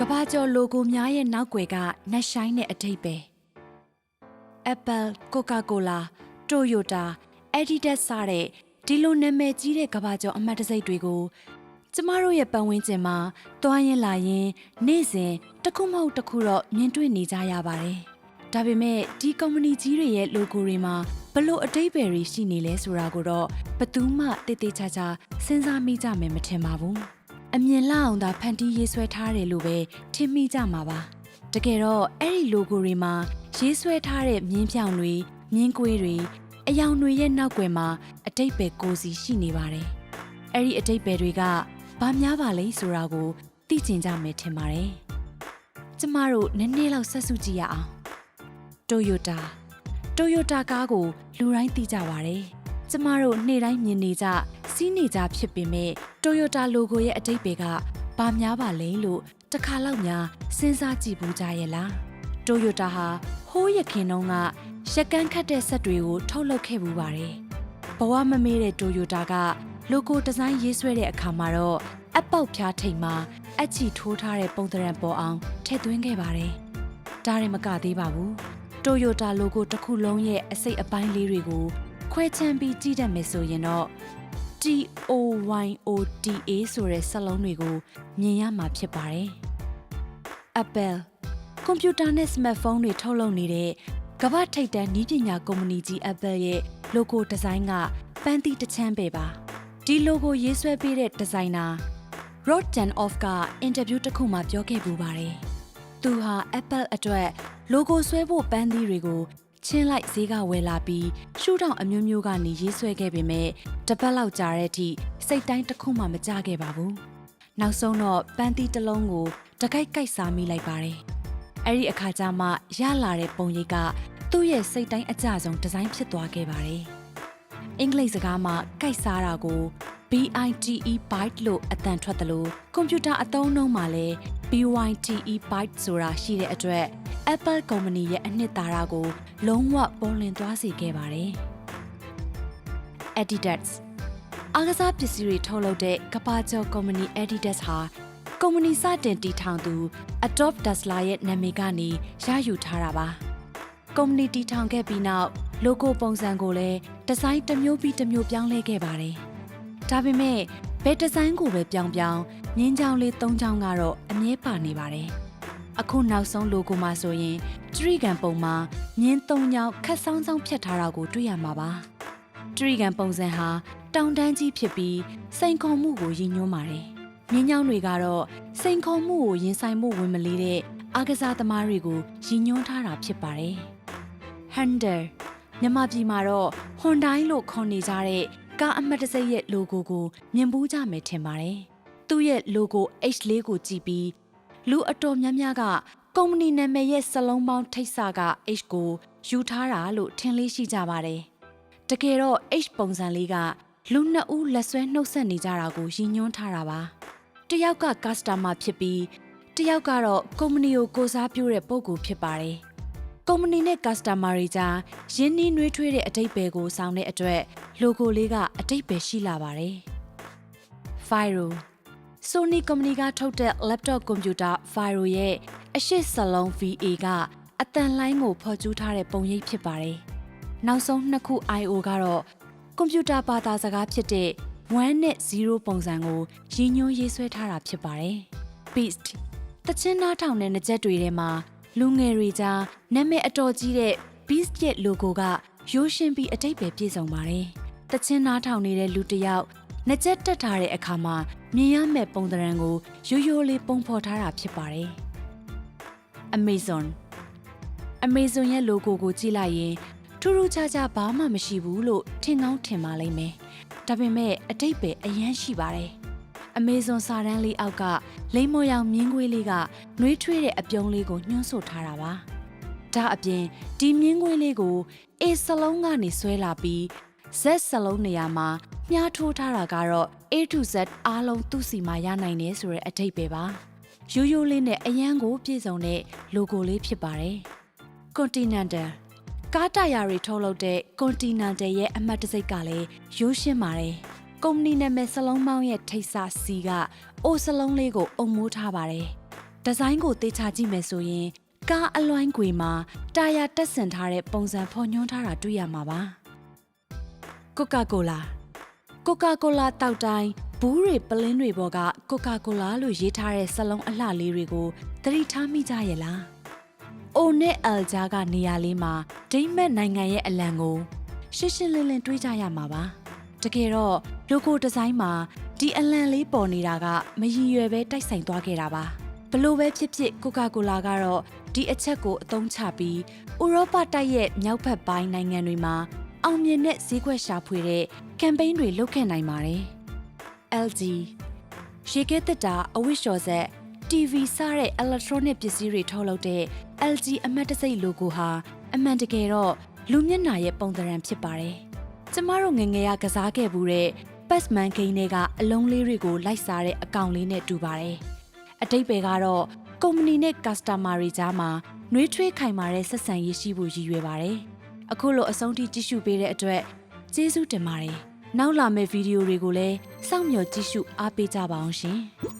ကဘာကျော်လိုဂိုများရဲ့နောက်ွယ်ကနက်ရှိုင်းတဲ့အထိပ်ပဲ Apple, Coca-Cola, Toyota, Adidas စတဲ့ဒီလိုနာမည်ကြီးတဲ့ကဘာကျော်အမှတ်တံဆိပ်တွေကိုကျမတို့ရဲ့ပတ်ဝန်းကျင်မှာတွားရင်လာရင်နေ့စဉ်တစ်ခုမဟုတ်တစ်ခုတော့မြင်တွေ့နေကြရပါတယ်။ဒါပေမဲ့ဒီကုမ္ပဏီကြီးတွေရဲ့ logo တွေမှာဘလို့အတိတ်ပဲတွေရှိနေလဲဆိုတာကိုတော့ဘယ်သူမှတိတိကျကျစဉ်းစားမိကြမယ်မထင်ပါဘူး။ အမြင်လောက်အောင်သာဖန်တီးရေးဆွဲထားတယ်လို့ပဲထင်မိကြမှာပါ။တကယ်တော့အဲ့ဒီ logo တွေမှာရေးဆွဲထားတဲ့မြင်းဖြောင်တွေမြင်းကွေးတွေအယောင်တွေရဲ့နောက်ွယ်မှာအတိတ်ပဲကိုစီရှိနေပါတယ်။အဲ့ဒီအတိတ်ပဲတွေကဘာများပါလဲဆိုတာကိုသိကျင်ကြမယ်ထင်ပါတယ်။ကျမတို့နည်းနည်းလောက်ဆက်စုကြည့်ရအောင်။ Toyota Toyota ကားကိုလူတိုင်းသိကြပါတယ်။ ကျမတို့နေ့တိုင်းမြင်နေကြစီးနေကြဖြစ်ပေမဲ့ Toyota logo ရဲ့အတိတ်ပဲကဘာများပါလဲလို့တစ်ခါလောက်များစဉ်းစားကြည့်ဘူးကြရဲ့လား။ Toyota ဟာဟိုးရခင်တုန်းကရက်ကန်းခတ်တဲ့စက်တွေကိုထုတ်လုပ်ခဲ့ပူပါတယ်။ဘဝမမေ့တဲ့ Toyota က logo ဒီဇိုင်းရေးဆွဲတဲ့အခါမှာတော့အပေါက်ဖြားထိပ်မှာအချီထိုးထားတဲ့ပုံသဏ္ဍာန်ပေါ်အောင်ထည့်သွင်းခဲ့ပါတယ်။ဒါရင်မကသေးပါဘူး။ Toyota logo တစ်ခုလုံးရဲ့အစိတ်အပိုင်းလေးတွေကို ခွဲခြမ်းပြီးကြည့်တတ်မယ်ဆိုရင်တော့ T O Y O T A ဆိုတဲ့စက်လုံးတွေကိုမြင်ရမှာဖြစ်ပါတယ်။ Apple ကွန်ပျူတာနဲ့စမတ်ဖုန်းတွေထုတ်လုပ်နေတဲ့ကမ္ဘာထိပ်တန်းနည်းပညာကုမ္ပဏီကြီး Apple ရဲ့ logo ဒီဇိုင်းကပန်းသီးတစ်ချမ်းပဲပါဒီ logo ရေးဆွဲပေးတဲ့ဒီဇိုင်နာ Rod Dan Off ကအင်တာဗျူးတစ်ခုမှာပြောခဲ့ပူပါတယ်သူဟာ Apple အတွက် logo ဆွဲဖို့ပန်းသီးတွေကို ချင်းလိုက်ဈေးကဝယ်လာပြီးရှူထောင်အမျိုးမျိုးကနေရေးဆွဲခဲ့ပေမဲ့တစ်ပတ်လောက်ကြာတဲ့အထိစိတ်တိုင်းတစ်ခုမှမကြခဲ့ပါဘူးနောက်ဆုံးတော့ပန်းသီးတစ်လုံးကိုတကိုက်ကိုက်စားမိလိုက်ပါတယ်အဲ့ဒီအခါကျမှရလာတဲ့ပုံရိပ်ကသူ့ရဲ့စိတ်တိုင်းအကြဆုံးဒီဇိုင်းဖြစ်သွားခဲ့ပါတယ်။အင်္ဂလိပ်စကားမှာကိုက်စားတာကို BITE byte လို့အတန်ထွက်တယ်လို့ကွန်ပျူတာအသုံးအနှုန်းမှာလည်း BYTE byte ဆိုတာရှိတဲ့အတွက် Apple ကုမ္ပဏီရဲ့အနှစ်သာရကို လုံးဝပေါ်လွင်သွားစေခဲ့ပါတယ်။ Adidas အားကစားပစ္စည်းတွေထုတ်လုပ်တဲ့ကပါကျော်ကုမ္ပဏီ Adidas ဟာကုမ္ပဏီစတင်တည်ထောင်သူ Adobe Dassler ရဲ့နာမည်ကနေရယူထားတာပါ။ကုမ္ပဏီတည်ထောင်ခဲ့ပြီးနောက် logo ပုံစံကိုလည်းဒီဇိုင်းတစ်မျိုးပြီးတစ်မျိုးပြောင်းလဲခဲ့ပါတယ်။ ဒါပေမဲ့ဘယ်ဒီဇိုင်းကိုပဲပြောင်းပြောင်းငင်းချောင်းလေး၃ချောင်းကတော့အမြဲပါနေပါတယ်။အခုနောက်ဆုံး logo မှာဆိုရင်တရိကန်ပုံမှာမြင်း၃ချောင်းခက်ဆောင်းဆောင်းဖြတ်ထားတာကိုတွေ့ရမှာပါ။တရိကန်ပုံစံဟာတောင်တန်းကြီးဖြစ်ပြီးစိန်ခေါ်မှုကိုရည်ညွှန်းပါတယ်။မြင်းချောင်းတွေကတော့စိန်ခေါ်မှုကိုရင်ဆိုင်မှုဝင်မလေးတဲ့အားကစားသမားတွေကိုရည်ညွှန်းထားတာဖြစ်ပါတယ်။ Honda မြန်မာပြည်မှာတော့ Hyundai လို့ခေါ်နေကြတဲ့ ကားအမှတ်တံဆိပ်ရဲ့ logo ကိုမြင်ဘူးကြမယ်ထင်ပါတယ်။သူ့ရဲ့ logo H လေးကိုကြည့်ပြီးလူအတော်များများကကုမ္ပဏီနာမည်ရဲ့စလုံးပေါင်းထိပ်စာက H ကိုယူထားတာလို့ထင်လေးရှိကြပါတယ်။တကယ်တော့ H ပုံစံလေးကလူနှစ်ဦးလက်ဆွဲနှုတ်ဆက်နေကြတာကိုရည်ညွှန်းထားတာပါ။တယောက်က customer ဖြစ်ပြီးတယောက်ကတော့ကုမ္ပဏီကိုကိုစားပြုတဲ့ပုဂ္ဂိုလ်ဖြစ်ပါတယ်။ ကုမ္ပဏီနဲ့ customer တွေကြားရင်းနှီးနှွေးထွေးတဲ့အတိတ်ပဲကိုဆောင်တဲ့အတွက် logo လေးကအတိတ်ပဲရှိလာပါတယ်။ Firo Sony ကုမ္ပဏီကထုတ်တဲ့ laptop ကွန်ပျူတာ Firo ရဲ့အရှိစလုံး VA ကအတန်လိုင်းကိုဖော်ကျူးထားတဲ့ပုံရိပ်ဖြစ်ပါတယ်။နောက်ဆုံးနှစ်ခု I/O ကတော့ကွန်ပျူတာဘာသာစကားဖြစ်တဲ့1နဲ့0ပုံစံကိုရည်ညွှန်းရေးဆွဲထားတာဖြစ်ပါတယ်။ Beast တချင်းနားထောင်တဲ့ငကြက်တွေထဲမှာ လူငယ်တွေကြားနာမည်အတော်ကြီးတဲ့ Beast ရဲ့ logo ကရိုးရှင်းပြီးအတိတ်ပဲပြည့်စုံပါတယ်။တချင်းနားထောင်နေတဲ့လူတစ်ယောက်ငကြက်တက်ထားတဲ့အခါမှာမြင်ရမယ့်ပုံသဏ္ဍာန်ကိုရိုးရိုးလေးပုံဖော်ထားတာဖြစ်ပါတယ်။ Amazon Amazon ရဲ့ logo ကိုကြည့်လိုက်ရင်ထူးထူးခြားခြားဘာမှမရှိဘူးလို့ထင်ကောင်းထင်ပါလိမ့်မယ်။ဒါပေမဲ့အတိတ်ပဲအရန်ရှိပါတယ်။ Amazon စာတန်းလေးအောက်ကလိမ္မော်ရောင်မြင်းခွေးလေးကနှွေးထွေးတဲ့အပြုံးလေးကိုညှွှန်းဆိုထားတာပါ။ဒါအပြင်ဒီမြင်းခွေးလေးကို A စလုံးကနေဆွဲလာပြီး Z စလုံးနေရာမှာမြားထိုးထားတာကတော့ A to Z အားလုံးသူ့စီမှာရနိုင်တယ်ဆိုတဲ့အထိပ္ပယ်ပါ။ရိုးရိုးလေးနဲ့အရန်ကိုပြည့်စုံတဲ့ logo လေးဖြစ်ပါတယ်။ Continental ကားတရာတွေထုတ်လုပ်တဲ့ Continental ရဲ့အမှတ်တံဆိပ်ကလည်းရိုးရှင်းပါတယ်။ ကုမ္ပဏီနာမည်စလုံးပေါင်းရဲ့ထိပ်စာစီကအိုစလုံးလေးကိုအုံမိုးထားပါတယ်။ဒီဇိုင်းကိုတေချာကြည့်မယ်ဆိုရင်ကားအလွိုင်းကွေမှာတာယာတက်ဆင်ထားတဲ့ပုံစံဖော်ညွှန်းထားတာတွေ့ရမှာပါကိုကာကိုလာကိုကာကိုလာတောက်တိုင်းဘူးတွေပလင်းတွေပေါ်ကကိုကာကိုလာလို့ရေးထားတဲ့စလုံးအလှလေးတွေကိုသတိထားမိကြရဲ့လားအိုနဲ့အယ်ဂျာကနေရာလေးမှာဒိမက်နိုင်ငံရဲ့အလံကိုရှင်းရှင်းလင်းလင်းတွေးကြရမှာပါ တကယ်တော့ logo design မှာဒီအလံလေးပေါ်နေတာကမရည်ရွယ်ပဲတိုက်ဆိုင်သွားခဲ့တာပါဘလို့ပဲဖြစ်ဖြစ်ကိုကာကိုလာကတော့ဒီအချက်ကိုအသုံးချပြီးဥရောပတိုက်ရဲ့မြောက်ဘက်ပိုင်းနိုင်ငံတွေမှာအောင်မြင်တဲ့ဈေးကွက်ရှာဖွေတဲ့ကမ်ပိန်းတွေလုပ်ခဲ့နိုင်ပါတယ် LG ရေခဲတက်တာအဝိရှော်ဆက် TV စတဲ့ electronic ပစ္စည်းတွေထုတ်လုပ်တဲ့ LG အမတ်တစိတ် logo ဟာအမှန်တကယ်တော့လူမျက်နှာရဲ့ပုံသဏ္ဍာန်ဖြစ်ပါတယ်။ ကျမတို့ငယ်ငယ်ကကစားခဲ့မှုတဲ့ Passman ဂိမ်းတွေကအလုံးလေးတွေကိုလိုက်စားတဲ့အကောင့်လေးနဲ့တူပါတယ်။အတိတ်ပဲကတော့ကုမ္ပဏီနဲ့ customer တွေကြားမှာနှွေးထွေးခိုင်မာတဲ့ဆက်ဆံရေးရှိဖို့ရည်ရွယ်ပါတယ်။အခုလိုအဆုံးထိကြည့်ရှုပေးတဲ့အတွက်ကျေးဇူးတင်ပါတယ်။နောက်လာမယ့်ဗီဒီယိုတွေကိုလည်းစောင့်မျှော်ကြည့်ရှုအားပေးကြပါအောင်ရှင်။